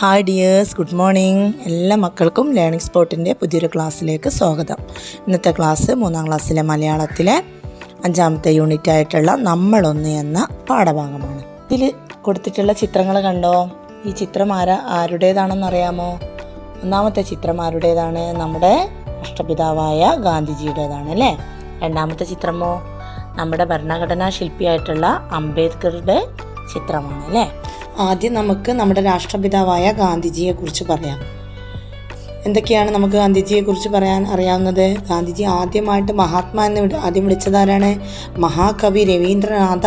Hi dears good morning എല്ലാ മക്കൾക്കും learning സ്പോട്ടിന്റെ പുതിയൊരു ക്ലാസ്സിലേക്ക് സ്വാഗതം. ഇന്നത്തെ ക്ലാസ് മൂന്നാം ക്ലാസ്സിലെ മലയാളത്തിലെ അഞ്ചാമത്തെ യൂണിറ്റ് ആയിട്ടുള്ള നമ്മളൊന്ന് എന്ന പാഠഭാഗമാണ്. ഇതിൽ കൊടുത്തിട്ടുള്ള ചിത്രങ്ങൾ കണ്ടോ? ഈ ചിത്രം ആരാ ആരുടേതാണെന്ന് അറിയാമോ? ഒന്നാമത്തെ ചിത്രം ആരുടേതാണ്? നമ്മുടെ രാഷ്ട്രപിതാവായ ഗാന്ധിജിയുടേതാണ് അല്ലേ? രണ്ടാമത്തെ ചിത്രമോ? നമ്മുടെ ഭരണഘടനാ ശില്പിയായിട്ടുള്ള അംബേദ്കറുടെ ചിത്രമാണ് അല്ലേ? ആദ്യം നമുക്ക് നമ്മുടെ രാഷ്ട്രപിതാവായ ഗാന്ധിജിയെ കുറിച്ച് പറയാം. എന്തൊക്കെയാണ് നമുക്ക് ഗാന്ധിജിയെ കുറിച്ച് പറയാൻ അറിയാവുന്നത്? ഗാന്ധിജി ആദ്യമായിട്ട് മഹാത്മാ എന്ന് ആദ്യം വിളിച്ചതാരാണ് മഹാകവി രവീന്ദ്രനാഥ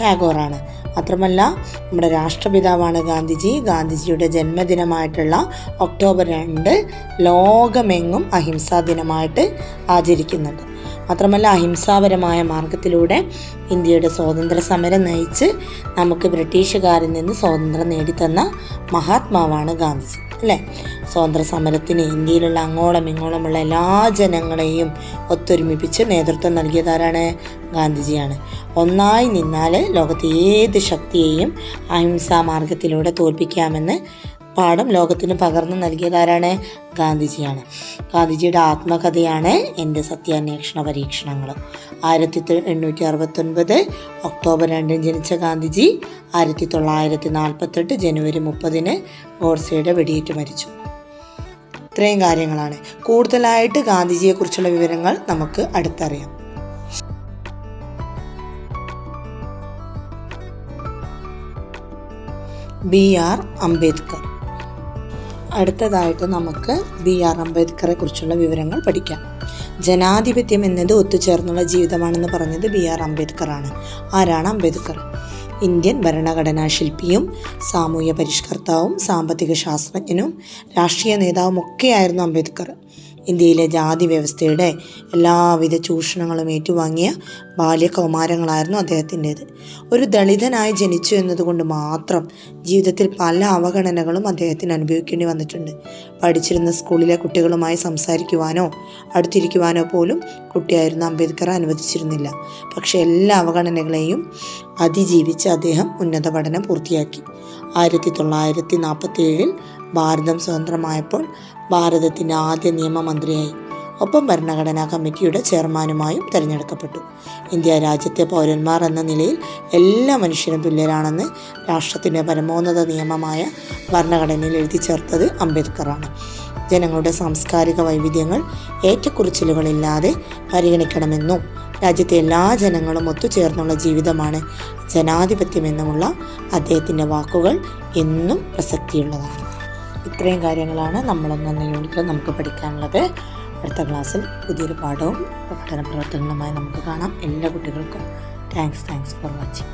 ടാഗോറാണ്. മാത്രമല്ല നമ്മുടെ രാഷ്ട്രപിതാവാണ് ഗാന്ധിജി. ഗാന്ധിജിയുടെ ജന്മദിനമായിട്ടുള്ള ഒക്ടോബർ രണ്ട് ലോകമെങ്ങും അഹിംസാ ദിനമായിട്ട് ആചരിക്കുന്നുണ്ട്. മാത്രമല്ല അഹിംസാപരമായ മാർഗത്തിലൂടെ ഇന്ത്യയുടെ സ്വാതന്ത്ര്യ സമരം നയിച്ച് നമുക്ക് ബ്രിട്ടീഷുകാരിൽ നിന്ന് സ്വാതന്ത്ര്യം നേടിത്തന്ന മഹാത്മാവാണ് ഗാന്ധിജി. അല്ലേ? സ്വാതന്ത്ര്യ സമരത്തിന് ഇന്ത്യയിലുള്ള അങ്ങോളം ഇങ്ങോളമുള്ള എല്ലാ ജനങ്ങളെയും ഒത്തൊരുമിപ്പിച്ച് നേതൃത്വം നൽകിയതാരാണ് ഗാന്ധിജിയാണ്. ഒന്നായി നിന്നാൽ ലോകത്തെ ഏത് ശക്തിയെയും അഹിംസാ മാർഗത്തിലൂടെ തോൽപ്പിക്കാമെന്ന് പാഠം ലോകത്തിന് പകർന്നു നൽകിയതാരാണ്? ഗാന്ധിജിയാണ്. ഗാന്ധിജിയുടെ ആത്മകഥയാണ് എന്റെ സത്യാന്വേഷണ പരീക്ഷണങ്ങൾ. ആയിരത്തി എണ്ണൂറ്റി അറുപത്തൊൻപത് ഒക്ടോബർ രണ്ടിന് ജനിച്ച ഗാന്ധിജി ആയിരത്തി തൊള്ളായിരത്തി നാൽപ്പത്തെട്ട് ജനുവരി മുപ്പതിന് ഗോഡ്സയുടെ വെടിയേറ്റ് മരിച്ചു. ഇത്രയും കാര്യങ്ങളാണ്. കൂടുതലായിട്ട് ഗാന്ധിജിയെക്കുറിച്ചുള്ള വിവരങ്ങൾ നമുക്ക് അടുത്തറിയാം. ബി ആർ അംബേദ്കർ അടുത്തതായിട്ട് നമുക്ക് ബി ആർ അംബേദ്കറെ കുറിച്ചുള്ള വിവരങ്ങൾ പഠിക്കാം. ജനാധിപത്യം എന്നത് ഒത്തുചേർന്നുള്ള ജീവിതമാണെന്ന് പറഞ്ഞത് ബി ആർ അംബേദ്കർ ആണ് ആരാണ് അംബേദ്കർ? ഇന്ത്യൻ ഭരണഘടനാ ശില്പിയും സാമൂഹ്യ പരിഷ്കർത്താവും സാമ്പത്തിക ശാസ്ത്രജ്ഞനും രാഷ്ട്രീയ നേതാവും ഒക്കെയായിരുന്നു അംബേദ്കർ. ഇന്ത്യയിലെ ജാതി വ്യവസ്ഥയുടെ എല്ലാവിധ ചൂഷണങ്ങളും ഏറ്റുവാങ്ങിയ ബാല്യകൗമാരങ്ങളായിരുന്നു അദ്ദേഹത്തിന്റേത്. ഒരു ദളിതനായി ജനിച്ചു എന്നതുകൊണ്ട് മാത്രം ജീവിതത്തിൽ പല അവഗണനകളും അദ്ദേഹത്തിന് അനുഭവിക്കേണ്ടി വന്നിട്ടുണ്ട്. പഠിച്ചിരുന്ന സ്കൂളിലെ കുട്ടികളുമായി സംസാരിക്കുവാനോ അടുത്തിരിക്കുവാനോ പോലും കുട്ടിയായിരുന്ന അംബേദ്കർ അനുവദിച്ചിരുന്നില്ല. പക്ഷേ എല്ലാ അവഗണനകളെയും അതിജീവിച്ച് അദ്ദേഹം ഉന്നത പഠനം പൂർത്തിയാക്കി. ആയിരത്തി തൊള്ളായിരത്തി നാൽപ്പത്തി ഏഴിൽ ഭാരതം സ്വതന്ത്രമായപ്പോൾ ഭാരതത്തിന്റെ ആദ്യ നിയമമന്ത്രിയായി. ഒപ്പം ഭരണഘടനാ കമ്മിറ്റിയുടെ ചെയർമാനുമായും തിരഞ്ഞെടുക്കപ്പെട്ടു. ഇന്ത്യ രാജ്യത്തെ പൗരന്മാർ എന്ന നിലയിൽ എല്ലാ മനുഷ്യരും തുല്യരാണെന്ന് രാഷ്ട്രത്തിന്റെ പരമോന്നത നിയമമായ ഭരണഘടനയിൽ എഴുതി ചേർത്തത് അംബേദ്കറാണ്. ജനങ്ങളുടെ സാംസ്കാരിക വൈവിധ്യങ്ങൾ ഏറ്റക്കുറിച്ചിലുകളില്ലാതെ പരിഗണിക്കണമെന്നും രാജ്യത്തെ എല്ലാ ജനങ്ങളും ഒത്തുചേർന്നുള്ള ജീവിതമാണ് ജനാധിപത്യമെന്നുമുള്ള അദ്ദേഹത്തിന്റെ വാക്കുകൾ എന്നും പ്രസക്തിയുള്ളതാണ്. ഇത്രയും കാര്യങ്ങളാണ് നമ്മളൊന്നെന്ന യൂണിറ്റിൽ നമുക്ക് പഠിക്കാനുള്ളത്. അടുത്ത ക്ലാസ്സിൽ പുതിയൊരു പാഠവും പഠന പ്രവർത്തനങ്ങളുമായി നമുക്ക് കാണാം. എല്ലാ കുട്ടികൾക്കും താങ്ക്സ് താങ്ക്സ് ഫോർ വാച്ചിങ്